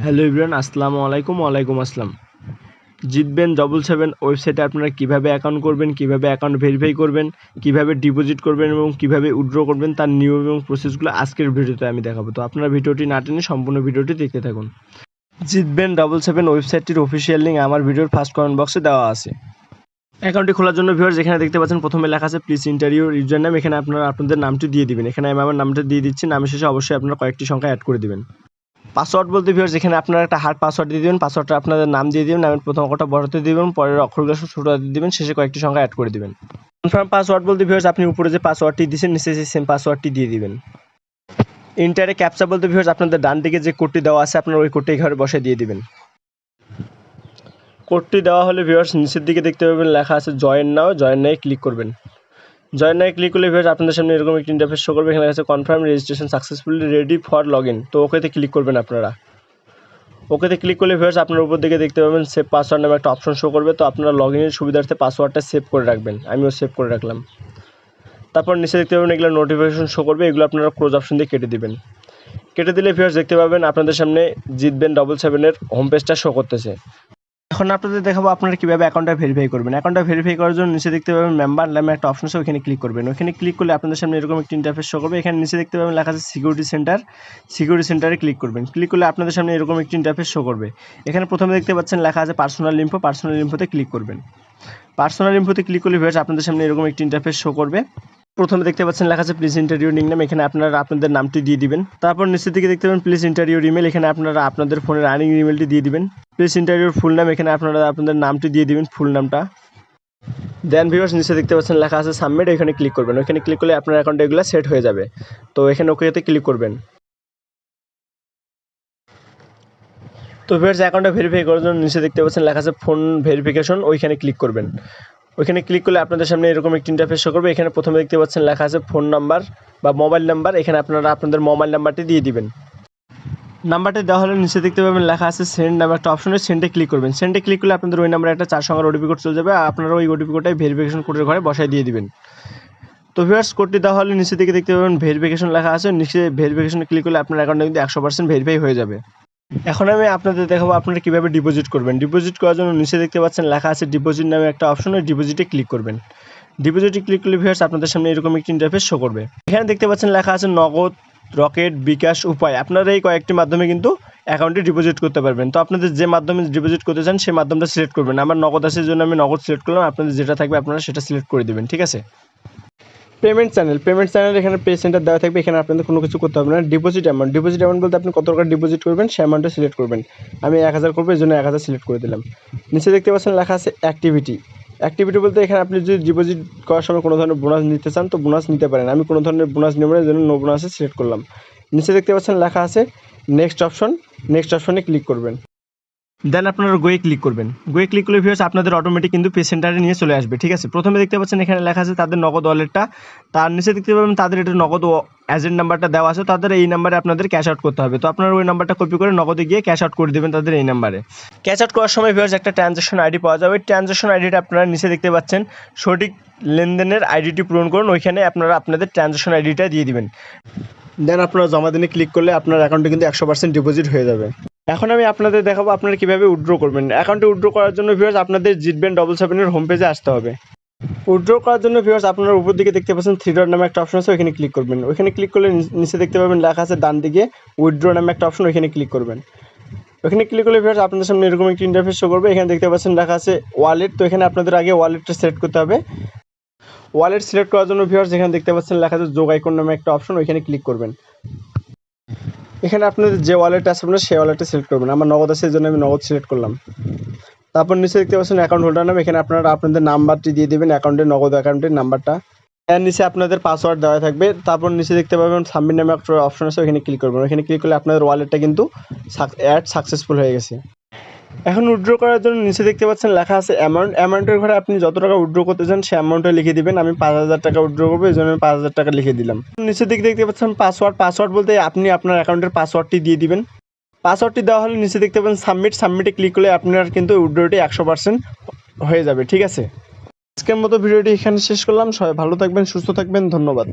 Hello Ibran, আসসালামু আলাইকুম, ওয়ালাইকুম আসসালাম। জিতবেন ডবল সেভেন ওয়েবসাইটে আপনারা কীভাবে অ্যাকাউন্ট করবেন, কীভাবে অ্যাকাউন্ট ভেরিফাই করবেন, কীভাবে ডিপোজিট করবেন এবং কীভাবে উইথড্র করবেন তার নিয়ম এবং প্রসেসগুলো আজকের ভিডিওতে আমি দেখাবো। তো আপনারা ভিডিওটি না টেনে সম্পূর্ণ ভিডিওটি দেখতে থাকুন। জিতবেন ডবল সেভেন ওয়েবসাইটটির অফিসিয়াল লিঙ্ক আমার ভিডিওর ফার্স্ট কমেন্ট বক্সে দেওয়া আছে। অ্যাকাউন্টটি খোলার জন্য ভিউয়ার যেখানে দেখতে পাচ্ছেন, প্রথমে লেখা আছে প্লিজ ইন্টারভিউ ইউজার নাম এখানে আপনারা আপনাদের নামটি দিয়ে দিবেন। এখানে আমি আমার নামটা দিয়ে দিচ্ছি, নামের শেষে অবশ্যই আপনারা কয়েকটি সংখ্যা অ্যাড করে দিবেন। পাসওয়ার্ড বলতে ভিউয়ার যেখানে আপনারা একটা হার্ড পাসওয়ার্ড দিয়ে দিবেন পাসওয়ার্ডটা আপনাদের নাম দিয়ে দিবেন, নামের প্রথম অক্ষরটা বড়তে দিবেন, পরের অক্ষরগুলো সব ছোটো হাতে দিবেন, শেষে কয়েকটি সংখ্যা অ্যাড করে দিবেন। কনফার্ম পাসওয়ার্ড বলতে ভিউয়ার্স আপনি উপরে যে পাসওয়ার্ডটি দিয়েছেন নিচে সেই সেম পাসওয়ার্ডটি দিয়ে দিবেন। ইন্টারে ক্যাপচা বলতে ভিউয়ার্স আপনাদের ডান দিকে যে কোডটি দেওয়া আছে, আপনারা ওই কোডটি ঘরে বসে দিয়ে দিবেন। কোডটি দেওয়া হলে ভিউয়ার্স নিচের দিকে দেখতে পাবেন, লেখা আছে join now join now click করবেন। জয়েন নাও ক্লিক করলে ভিউয়ার্স আপনাদের সামনে এরকম একটি ইন্টারফেস শো করবে। এখানে আছে confirm registration successfully ready for log in তো ওকেতে ক্লিক করবেন আপনারা। ওকেতে ক্লিক করলে ভিউয়ার্স আপনার উপর দিকে দেখতে পাবেন সেভ পাসওয়ার্ড নামে একটা অপশন শো করবে। তো আপনারা লগ ইনের সুবিধার্থে পাসওয়ার্ডটা সেভ করে রাখবেন। আমিও সেভ করে রাখলাম। তারপর নিচে দেখতে পাবেন এগুলো নোটিফিকেশন শো করবে। এগুলো আপনারা ক্লোজ অপশন দিয়ে কেটে দেবেন। কেটে দিলে ভিউয়ার্স দেখতে পাবেন আপনাদের সামনে জিতবেন ডবল সেভেনের হোম পেজটা শো করতেছে। এখন আপনাদের দেখাবো আপনারা কীভাবে অ্যাকাউন্টটা ভেরিফাই করবেন। অ্যাকাউন্টটা ভেরিফাই করার জন্য নিচে দেখতে পাবেন মেম্বার নামে একটা অপশন আছে ওখানে ক্লিক করবেন। ওখানে ক্লিক করলে আপনাদের সামনে এরকম একটি ইন্টারফেস শো করবে। এখানে নিচে দেখতে পাবেন লেখা আছে সিকিউরিটি সেন্টার সিকিউরিটি সেন্টারে ক্লিক করবেন। ক্লিক করলে আপনাদের সামনে এরকম একটি ইন্টারফেস শো করবে। এখানে প্রথমে দেখতে পাচ্ছেন লেখা আছে পার্সোনাল ইনফো পার্সোনাল ইনফোতে ক্লিক করবেন। পার্সোনাল ইনফোতে ক্লিক করলে ভিউয়ার্স আপনাদের সামনে এরকম একটি ইন্টারফেস শো করবে। প্রথমে দেখতে পাচ্ছেন লেখা আছে প্লিজ ইন্টারভিউ নিক নাম এখানে আপনারা আপনাদের নামটি দিয়ে দিবেন। তারপর নিচের দিকে দেখতে পাবেন প্লিজ ইন্টারভিউ ইমেল এখানে আপনারা আপনাদের ফোনের আর্নিং ইমেলটি দিয়ে দিবেন। প্লিজ ইন্টারভিউর ফুল নাম এখানে আপনারা আপনাদের নামটি দিয়ে দিবেন ফুল নামটা দেন ভিউয়ার্স নিচে দেখতে পাচ্ছেন লেখা আছে সাবমিট এখানে ক্লিক করবেন। ওখানে ক্লিক করলে আপনার অ্যাকাউন্টে এগুলো সেট হয়ে যাবে। তো এখানে ওকেতে ক্লিক করবেন। তো ভিউয়ার্স অ্যাকাউন্টটা ভেরিফাই করার জন্য নিচে দেখতে পাচ্ছেন লেখা আছে ফোন ভেরিফিকেশন ওইখানে ক্লিক করবেন। ওইখানে ক্লিক করলে আপনাদের সামনে এরকম একটি ইন্টারফেস শো করবে। এখানে প্রথমে দেখতে পাচ্ছেন লেখা আছে ফোন নাম্বার বা মোবাইল নাম্বার এখানে আপনারা আপনাদের মোবাইল নাম্বারটি দিয়ে দিবেন। নাম্বারটি দেওয়া হলে নিচে দেখতে পাবেন লেখা আছে সেন্ড নাম্বার একটা অপশনে সেন্ডে ক্লিক করবেন। সেন্ডে ক্লিক করলে আপনাদের ওই নাম্বারে একটা চার সংখ্যার ওটিপি কোড চলে যাবে আপনারা ওই ওটিপি কোডটাই ভেরিফিকেশন কোডের ঘরে বসায় দিয়ে দিবেন। তো ভিউয়ার্স কোডটি দেওয়া হলে নিচে দিকে দেখতে পাবেন ভেরিফিকেশন লেখা আছে। নিচে ভেরিফিকেশনে ক্লিক করলে আপনার অ্যাকাউন্টে কিন্তু একশো পার্সেন্ট ভেরিফাই হয়ে যাবে। এখন আমি আপনাদের দেখাবো আপনারা কীভাবে ডিপোজিট করবেন। ডিপোজিট করার জন্য নিচে দেখতে পাচ্ছেন লেখা আছে ডিপোজিট নামে একটা অপশন ওই ডিপোজিটে ক্লিক করবেন। ডিপোজিটে ক্লিক করলে ভিউয়ার্স আপনাদের সামনে এরকম একটি ইন্টারফেস শো করবে। এখানে দেখতে পাচ্ছেন লেখা আছে নগদ, রকেট, বিকাশ উপায়। আপনারা এই কয়েকটি মাধ্যমে কিন্তু অ্যাকাউন্টে ডিপোজিট করতে পারবেন। তো আপনাদের যে মাধ্যমে ডিপোজিট করতে চান, সেই মাধ্যমটা সিলেক্ট করবেন। আমার নগদ আসার জন্য আমি নগদ সিলেক্ট করলাম। আপনাদের যেটা থাকবে, আপনারা সেটা সিলেক্ট করে দেবেন, ঠিক আছে? পেমেন্ট চ্যানেল পেমেন্ট চ্যানেল এখানে পে সেন্টার দেওয়া থাকবে, এখানে আপনাদের কোনো কিছু করতে হবে না। ডিপোজিট অ্যামাউন্ট ডিপোজিট অ্যামাউন্ট বলতে আপনি কত টাকা ডিপোজিট করবেন, সেই অ্যামাউন্টটা সিলেক্ট করবেন। আমি এক হাজার করব, এই জন্য এক হাজার সিলেক্ট করে দিলাম। নিচে দেখতে পাচ্ছেন লেখা আছে অ্যাক্টিভিটি অ্যাক্টিভিটি বলতে এখানে আপনি যদি ডিপোজিট করার সময় কোনো ধরনের বোনাস নিতে চান, তো বোনাস নিতে পারেন। আমি কোনো ধরনের বোনাস নেব না, এই জন্য নো বোনাসে সিলেক্ট করলাম। নিচে দেখতে পাচ্ছেন লেখা আছে নেক্সট অপশন নেক্সট অপশনে ক্লিক করবেন। দেন আপনারা গোয়ে ক্লিক করবেন। গোয়ে ক্লিক করলে ভিউয়ার্স আপনাদের অটোমেটিক কিন্তু পে সেন্টারে নিয়ে চলে আসবে, ঠিক আছে? প্রথমে দেখতে পাচ্ছেন এখানে লেখা আছে তাদের নগদ ওয়ালেটটা তার নিচে দেখতে পাবেন তাদের এটা নগদ অ্যাজেন্ট নাম্বারটা দেওয়া আছে, তাদের এই নাম্বারে আপনাদের ক্যাশ আউট করতে হবে। তো আপনারা ওই নাম্বারটা কপি করে নগদে গিয়ে ক্যাশ আউট করে দেবেন তাদের এই নাম্বারে ক্যাশ আউট করার সময় ভিউয়ার্স একটা ট্রানজ্যাকশন আইডি পাওয়া যাবে। ওই ট্রানজ্যাকশন আইডিটা আপনারা নিচে দেখতে পাচ্ছেন। সঠিক লেনদেনের আইডিটি পূরণ করুন, ওইখানে আপনারা আপনাদের ট্রানজ্যাকশন আইডিটা দিয়ে দিবেন। দেন আপনারা জমা দিনে ক্লিক করলে আপনার অ্যাকাউন্টে কিন্তু একশো পার্সেন্ট ডিপোজিট হয়ে যাবে। এখন আমি আপনাদের দেখাবো আপনারা কীভাবে উইথড্র করবেন। অ্যাকাউন্টে উইথড্র করার জন্য ভিউয়ার্স আপনাদের জিতবেন ডবল সেভেনের হোম পেজে আসতে হবে। উইথড্র করার জন্য ভিউয়ার্স আপনারা উপর দিকে দেখতে পাচ্ছেন থ্রি ডট নামে একটা অপশন আছে, ওইখানে ক্লিক করবেন। ওইখানে ক্লিক করলে নিচে দেখতে পাবেন লেখা আছে ডান দিকে উইথড্র নামে একটা অপশন ওইখানে ক্লিক করবেন। ওখানে ক্লিক করলে ভিউয়ার্স আপনাদের সামনে এরকম একটি ইন্টারফেস শো করবে। এখানে দেখতে পাচ্ছেন লেখা আছে ওয়ালেট তো এখানে আপনাদের আগে ওয়ালেটটা সিলেক্ট করতে হবে। ওয়ালেট সিলেক্ট করার জন্য ভিউয়ার্স এখানে দেখতে পাচ্ছেন লেখা আছে যোগ আইকন নামে একটা অপশন ওইখানে ক্লিক করবেন। এখানে আপনাদের যে ওয়ালেট আছে আপনার সেই ওয়ালেটটা সিলেক্ট করবেন। আমার নগদ আছে, এই জন্য আমি নগদ সিলেক্ট করলাম। তারপর নিচে দেখতে পাচ্ছেন অ্যাকাউন্ট হোল্ডার নাম, এখানে আপনারা আপনাদের নাম্বারটি দিয়ে দেবেন অ্যাকাউন্টের নগদ অ্যাকাউন্টের নাম্বারটা এর নিচে আপনাদের পাসওয়ার্ড দেওয়া থাকবে। তারপর নিচে দেখতে পাবেন সাবমিট নামে একটা অপশন আছে, ওখানে ক্লিক করবেন। ওখানে ক্লিক করলে আপনাদের ওয়ালেটটা কিন্তু অ্যাড সাকসেসফুল হয়ে গেছে। এখন উইথড্র করার জন্য নিচে দেখতে পাচ্ছেন লেখা আছে অ্যামাউন্ট অ্যামাউন্টের ঘরে আপনি যত টাকা উইথড্র করতে চান, সেই অ্যামাউন্টটা লিখে দিবেন। আমি পাঁচ হাজার টাকা উইথড্র করব, এই জন্য আমি পাঁচ হাজার টাকা লিখে দিলাম। নিচের দিকে দেখতে পাচ্ছেন পাসওয়ার্ড পাসওয়ার্ড বলতে আপনি আপনার অ্যাকাউন্টের পাসওয়ার্ডটি দিয়ে দিবেন। পাসওয়ার্ডটি দেওয়া হলে নিচে দেখতে পাবেন সাবমিট সাবমিটে ক্লিক করলে আপনার কিন্তু উইথড্রটি একশো পার্সেন্ট হয়ে যাবে, ঠিক আছে? আজকের মতো ভিডিওটি এখানে শেষ করলাম। সবাই ভালো থাকবেন, সুস্থ থাকবেন। ধন্যবাদ।